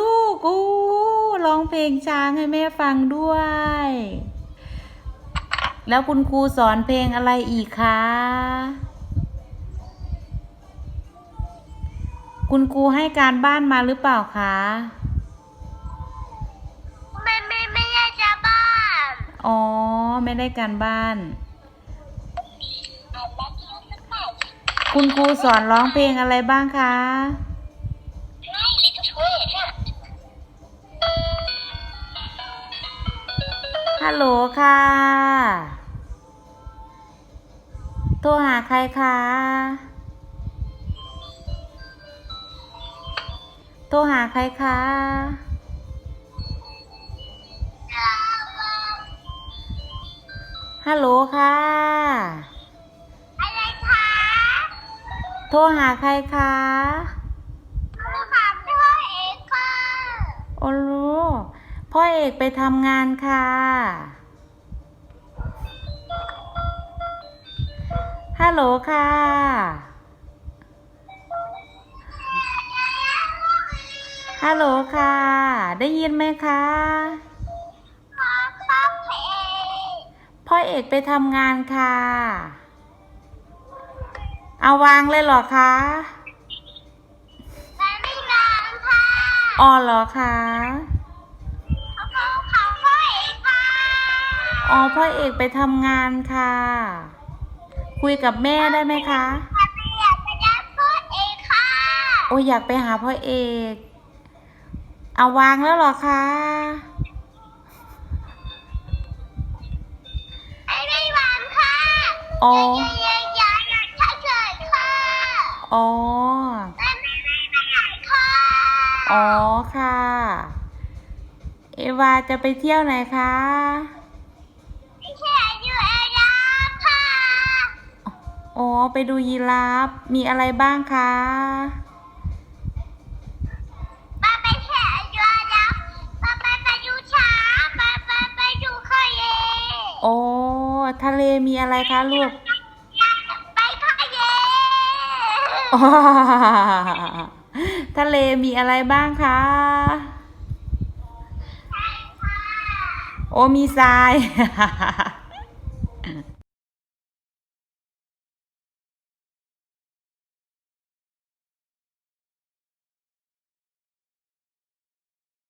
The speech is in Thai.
ลูกอู้ร้องเพลงช้างให้แม่ฟังด้วย แล้วคุณครูสอนเพลงอะไรอีกคะคุณครูให้การบ้านมาหรือเปล่าคะไม่ไม่ไม่ใช่จะบ้าน อ๋อ ไม่ได้การบ้าน คุณครูสอนร้องเพลงอะไรบ้างคะ ฮัลโหลค่ะ โทรหาใครคะโทรหาใครคะฮัลโหลค่ะ อะไรคะ โทรหาใครคะคือถามพ่อเอกค่ะโอ้ลูก พ่อเอกไปทำงานค่ะ ฮัลโหลค่ะ ฮัลโหลค่ะ ได้ยินไหมคะขอพ่อเอกพ่อเอกไปทำงานค่ะ เอาวางเลยเหรอคะแต่ไม่นานค่ะ อ๋อเหรอคะ อ๋อพ่อเอกไปทำงานค่ะ คุยกับแม่ได้ไหมคะถ้าไม่อยากไปยัดพ่อเอกค่ะโอ้ยอยากไปหาพ่อเอก เอาวางแล้วเหรอคะไอ้ไม่หวานค่ะอ๋อยายยายยายอยากเฉยๆค่ะอ๋อแต่ไม่ไม่ไม่อยากค่ะอ๋อค่ะ เอวาจะไปเที่ยวไหนคะ อ๋อ ไปดูยีราฟ มีอะไรบ้างคะป้าไปแค่อายุแล้วป้าไปไปดูช้างป้าไปไปดูขยเยโอ้ทะเลมีอะไรคะลูก ไปขยเยอ๋อทะเลมีอะไรบ้างคะ โอ้มีทราย